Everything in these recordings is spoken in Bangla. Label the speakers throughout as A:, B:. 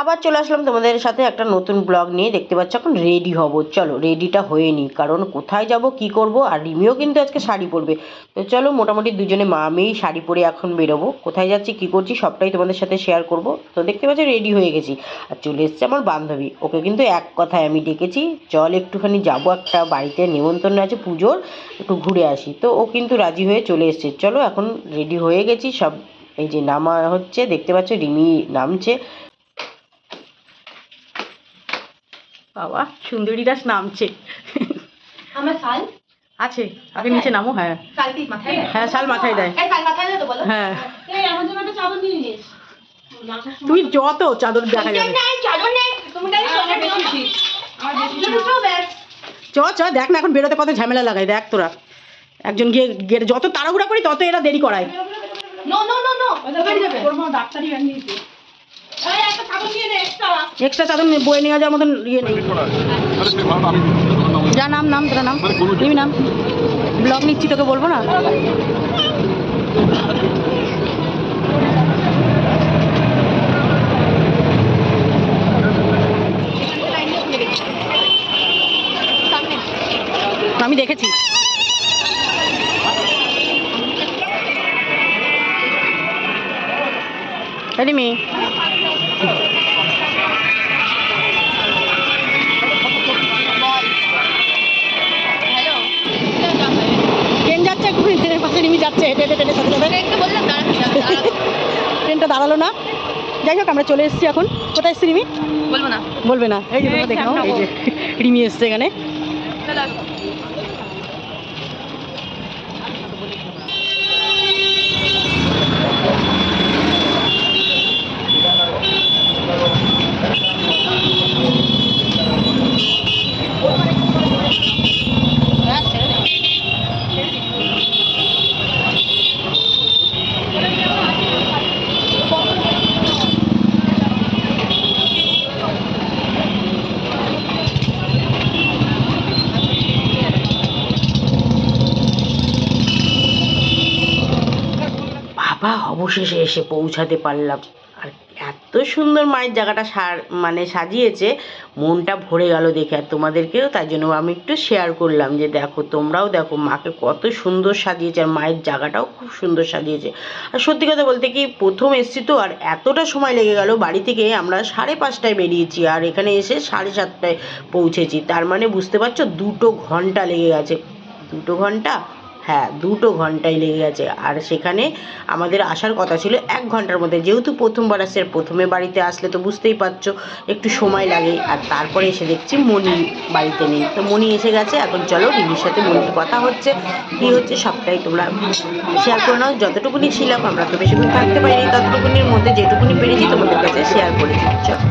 A: আবার চলে আসলাম তোমাদের সাথে একটা নতুন ব্লগ নিয়ে। দেখতে পাচ্ছ এখন রেডি হব। চলো রেডিটা হয়ে কারণ কোথায় যাব, কি করব, আর রিমিও কিন্তু আজকে শাড়ি পরবে। তো চলো, মোটামুটি দুজনে মা মেয়েই শাড়ি পরে এখন বেরোবো। কোথায় যাচ্ছি, কি করছি, সবটাই তোমাদের সাথে শেয়ার করব। তো দেখতে পাচ্ছ রেডি হয়ে গেছি। আর চলে এসছে আমার বান্ধবী। ওকে কিন্তু এক কথায় আমি ডেকেছি, চল একটুখানি যাব একটা বাড়িতে নিমন্ত্রণ আছে পুজোর, একটু ঘুরে আসি। তো ও কিন্তু রাজি হয়ে চলে এসছে। চলো, এখন রেডি হয়ে গেছি, সব এই যে নামা হচ্ছে, দেখতে পাচ্ছ রিমি নামছে। বাবা সুন্দরী দাস নামছে।
B: আমার শাল?
A: আছে আগে নিচে নামো হ্যাঁ।
B: শাল কি মাথায় দেয়?
A: হ্যাঁ শাল মাথায় দেয়।
B: এই শাল মাথায় দেয় তো বলো।
A: হ্যাঁ।
B: এই আমার জন্য একটা চাদর নিয়ে নিস
A: তুই যত চাদর দেখা যাবে।
B: তুমি ব্যাস।
A: চ চ দেখ না এখন বেরোতে কত ঝামেলা লাগাই দেখ তোরা। একজন গিয়ে গিয়ে যত তাড়াহুড়া করি তত এরা দেরি করায়।
B: নো নো নো নো ওখানে যাবে ডাক্তারি এক্সট্রা
A: চাদর বয়ে নিয়ে যাওয়ার মতন ইয়ে নেই। যা নাম নাম, তোরা নাম। তুমি নাম। ব্লগ নিচ্ছি, তোকে বলব না? আমি দেখেছি। Ready me?
B: হ্যালো
A: ট্রেন যাচ্ছে ট্রেনের পাশে রিমি যাচ্ছে হেঁটে হেঁটে সাথে সাথে। ট্রেনটা দাঁড়াল না। যাই হোক আমরা চলে এসেছি এখন। কোথায় এসছি রিমি?
B: বলব না।
A: বলবে না। এই যে দেখো এই যে রিমি এসছে এখানে। বাবা, অবশেষে এসে পৌঁছাতে পারলাম। আর এত সুন্দর মায়ের জায়গাটা সার মানে সাজিয়েছে, মনটা ভরে গেল দেখে। আর তোমাদেরকেও তাই জন্য আমি একটু শেয়ার করলাম যে দেখো, তোমরাও দেখো, মাকে কত সুন্দর সাজিয়েছে আর মায়ের জায়গাটাও খুব সুন্দর সাজিয়েছে। আর সত্যি কথা বলতে কি, প্রথম এসছি তো, আর এতটা সময় লেগে গেল, বাড়ি থেকে আমরা সাড়ে পাঁচটায় বেরিয়েছি, আর এখানে এসে সাড়ে সাতটায় পৌঁছেছি। তার মানে বুঝতে পারছ, দুটো ঘণ্টা লেগে গেছে। দুটো ঘণ্টা? হ্যাঁ দুটো ঘন্টাই লেগে গেছে। আর সেখানে আমাদের আসার কথা ছিল এক ঘণ্টার মধ্যে। যেহেতু প্রথমবার আসছে, প্রথমে বাড়িতে আসলে তো বুঝতেই পারছ, একটু সময় লাগে। আর তারপরে এসে দেখছি মনি বাড়িতে নেই। তো মণি এসে গেছে, এখন চলো রিমির সাথে মণির কথা হচ্ছে। কি হচ্ছে সবটাই তোমরা শেয়ার করে নাও। যতটুকুনি ছিলাম, আমরা তো বেশিক্ষণ থাকতে পারিনি। ততটুকুনির মধ্যে যেটুকুনি পেরেছি, তোমাদের কাছে শেয়ার করেছি চলো।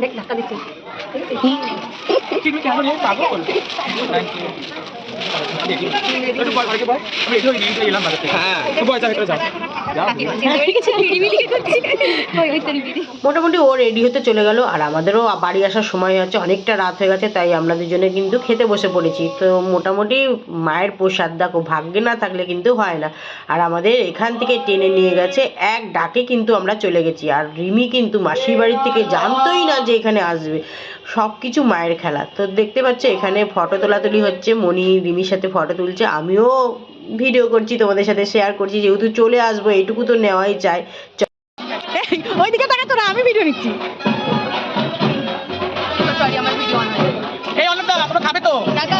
A: দেখ ঢাকা দিচ্ছি পাগল থ্যাংক ইউ মোটামুটি ও রেডি হতে চলে গেল, আর আমাদেরও বাড়ি আসার সময় হচ্ছে অনেকটা রাত হয়ে গেছে, তাই আমরা দুজনে কিন্তু খেতে বসে পড়েছি। তো মোটামুটি মায়ের প্রসাদ দেখো, ভাগ্যে না থাকলে কিন্তু হয় না। আর আমাদের এখান থেকে টেনে নিয়ে গেছে, এক ডাকে কিন্তু আমরা চলে গেছি, আর রিমি কিন্তু মাসির বাড়ির থেকে জানতোই না যে এখানে আসবে। সব কিছু মায়ের খেলা। তো দেখতে পাচ্ছ, এখানে ফটো তোলাতুলি হচ্ছে মণি, রিমির সাথে ফটো তুলছে আমিও ভিডিও করছি তোমাদের সাথে শেয়ার করছি যেহেতু চলে আসব এইটুকু তো নেওয়াই চাই ওইদিকে তাকা তোরা আমি ভিডিও নিচ্ছি।
B: সরি আমার ভিডিও অন
C: এই অন্নদা আপনারা খাবে তো?
B: টাকা?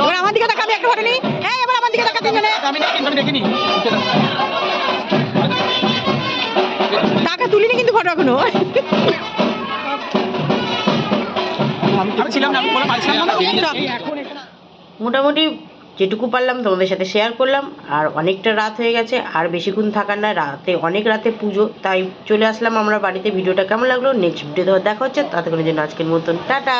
A: এবার আমার দিকে তাকাবি একটু ফটো নি এই এবার আমার দিকে তাকাতে
C: আমি দেখিনি।
A: টাকা তুলিনি কিন্তু ফটো
C: এখনও।
A: মোটামুটি যেটুকু পারলাম তোমাদের সাথে শেয়ার করলাম, আর অনেকটা রাত হয়ে গেছে, আর বেশিক্ষণ থাকার না রাতে অনেক রাতে পুজো, তাই চলে আসলাম আমরা বাড়িতে। ভিডিওটা কেমন লাগল? নেক্সট ভিডিও দেখা হচ্ছে তাতে করে জন্য আজকের মতন, টাটা!